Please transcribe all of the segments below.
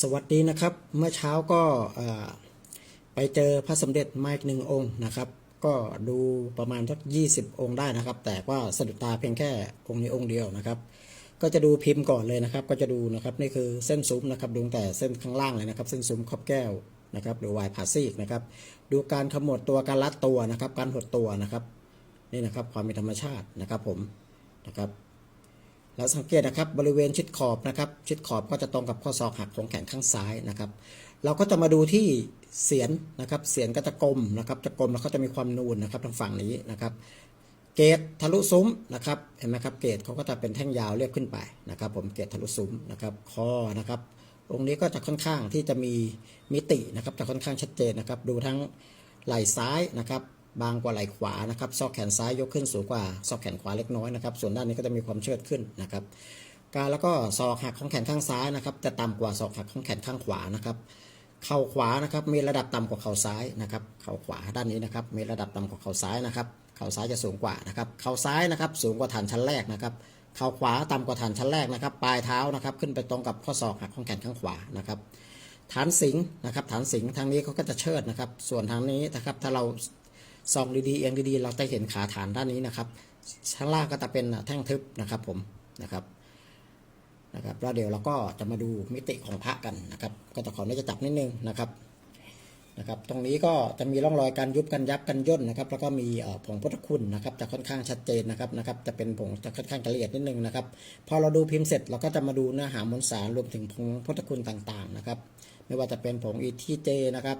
สวัสดีนะครับ เมื่อเช้าก็ไปเจอพระสมเด็จมาอีกหนึ่งองค์นะครับ ก็ดูประมาณสัก20 องค์ได้นะครับ แต่ว่าสะดุดตาเพียงแค่องค์นี้องค์เดียวนะครับ ก็จะดูพิมพ์ก่อนเลยนะครับ ก็จะดูนะครับนี่คือเส้นซุ้มนะครับดูตั้งแต่เส้นข้างล่างเลยนะครับ เส้นซุ้มครอบแก้วนะครับหรือวายผ่าซีกนะครับ ดูการขมวดตัวการรัดตัวนะครับ การหดตัวนะครับ นี่นะครับความเป็นธรรมชาตินะครับผมนะครับ แล้วสังเกตนะครับบริเวณชิดขอบนะครับ ชิดขอบก็จะตรงกับข้อศอกหักของแขนข้างซ้ายนะครับ เราก็จะมาดูที่เสียนนะครับ เสียนก็จะกลมนะครับ จะกลมแล้วก็จะมีความนูนนะครับทางฝั่งนี้นะครับ เกตทะลุซุ้มนะครับเห็นไหมครับเกตเขาก็จะเป็นแท่งยาวเรียบขึ้นไปนะครับ ผมเกตทะลุซุ้มนะครับคอนะครับองค์นี้ก็จะค่อนข้างที่จะมีมิตินะครับจะค่อนข้างชัดเจนนะครับ ดูทั้งไหล่ซ้ายนะครับ บางกว่าไหล่ขวานะครับซอกแขนซ้ายยกขึ้นสูงกว่าซอกแขนขวาเล็กน้อยนะครับ ส่วนด้านนี้ก็จะมีความเชิดขึ้นนะครับการแล้วก็ศอกหักของแขนข้างซ้ายนะครับจะต่ำกว่าศอกหักของแขนข้างขวานะครับเข่าขวานะครับมีระดับต่ำกว่าเข่าซ้ายนะครับเข่าขวาด้านนี้นะครับมีระดับต่ำกว่าเข่าซ้ายนะครับเข่าซ้ายจะสูงกว่านะครับเข่าซ้ายนะครับสูงกว่าฐานชั้นแรกนะครับเข่าขวาต่ำกว่าฐานชั้นแรกนะครับปลายเท้านะครับขึ้นไปตรงกับข้อศอกหักของแขนข้างขวานะครับฐานสิงนะครับฐานสิงทางนี้เขาก็จะเชิดนะครับ ส่วนทางนี้นะครับถ้าเรา ส่องดีๆเอียงดีๆเราจะเห็นขาฐานด้านนี้นะครับข้างล่างก็จะเป็นแท่งทึบนะครับผมนะครับนะครับแล้วเดี๋ยวเราก็จะมาดูมิติของพระกันนะครับ ก็จะขออนุญาตจับนิดนึงนะครับนะครับ ตรงนี้ก็จะมีร่องรอยการยุบกันยับกันย่นนะครับ แล้วก็มีผงพุทธคุณนะครับจะค่อนข้างชัดเจนนะครับนะครับ จะเป็นผงจะค่อนข้างละเอียดนิดนึงนะครับ พอเราดูพิมพ์เสร็จเราก็จะมาดูเนื้อหามวลสารรวมถึงผงพุทธคุณต่างๆนะครับ ไม่ว่าจะเป็นผงอีทีเจนะครับ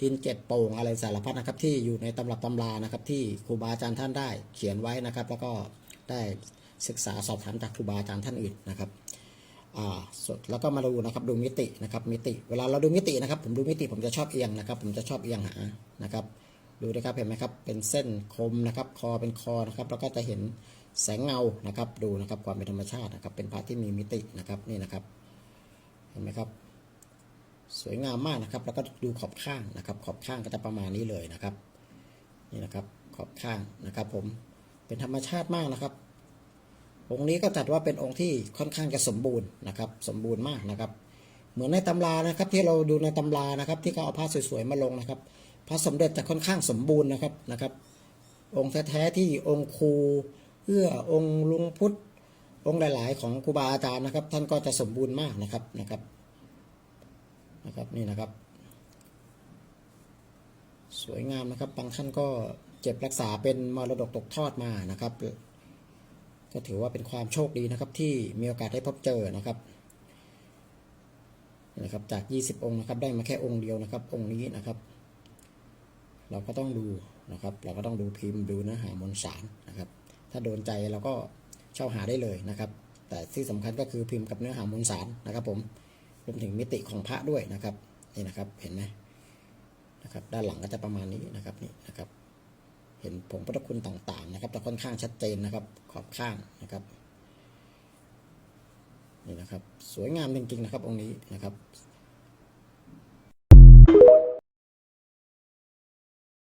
ดินเจ็ดโป่งอะไรสารพัดนะครับ ที่อยู่ในตำรับตำรานะครับ ที่ครูบาอาจารย์ท่านได้เขียนไว้นะครับ แล้วก็ได้ศึกษาสอบถามจากครูบาอาจารย์ท่านอื่นนะครับอ่าส่วนแล้วก็มาดูนะครับดูมิตินะครับมิติ เวลาเราดูมิตินะครับ ผมดูมิติผมจะชอบเอียงนะครับ ผมจะชอบเอียงหานะครับดูนะครับเห็นไหมครับเป็นเส้นคมนะครับ คอเป็นคอนะครับ แล้วก็จะเห็นแสงเงานะครับ ดูนะครับความเป็นธรรมชาตินะครับ เป็นพระที่มีมิตินะครับนี่นะครับ เห็นไหมครับ สวยงามมากนะครับ แล้วก็ดูขอบข้างนะครับ ขอบข้างก็จะประมาณนี้เลยนะครับ นี่นะครับขอบข้างนะครับ ผมเป็นธรรมชาติมากนะครับ องค์นี้ก็จัดว่าเป็นองค์ที่ค่อนข้างจะสมบูรณ์นะครับ สมบูรณ์มากนะครับ เหมือนในตำรานะครับ ที่เราดูในตำรานะครับ ที่เขาเอาผ้าสวยๆมาลงนะครับพระสมเด็จจะค่อนข้างสมบูรณ์นะครับนะครับ องค์แท้ๆที่องค์ครูเอื้อองค์ลุงพุทธองค์หลาย ๆ ของครูบาอาจารย์นะครับ ท่านก็จะสมบูรณ์มากนะครับนะครับ นะครับนี่นะครับ สวยงามนะครับบางท่านก็เก็บรักษาเป็นมรดกตกทอดมานะครับ ก็ถือว่าเป็นความโชคดีนะครับที่มีโอกาสได้พบเจอนะครับนะครับจาก 20 องค์นะครับได้มาแค่องค์เดียวนะครับ องค์นี้นะครับ เราก็ต้องดูนะครับ เราก็ต้องดูพิมพ์ดูเนื้อหามวลสารนะครับ ถ้าโดนใจเราก็เช่าหาได้เลยนะครับ แต่ที่สำคัญก็คือพิมพ์กับเนื้อหามวลสารนะครับผม รวมถึงมิติของพระด้วยนะครับนี่นะครับเห็นไหมนะครับด้านหลังก็จะประมาณนี้นะครับนี่นะครับ เห็นผงพุทธคุณต่างๆนะครับแต่ค่อนข้างชัดเจนนะครับขอบข้างนะครับนี่นะครับ สวยงามจริงๆนะครับองค์นี้นะครับ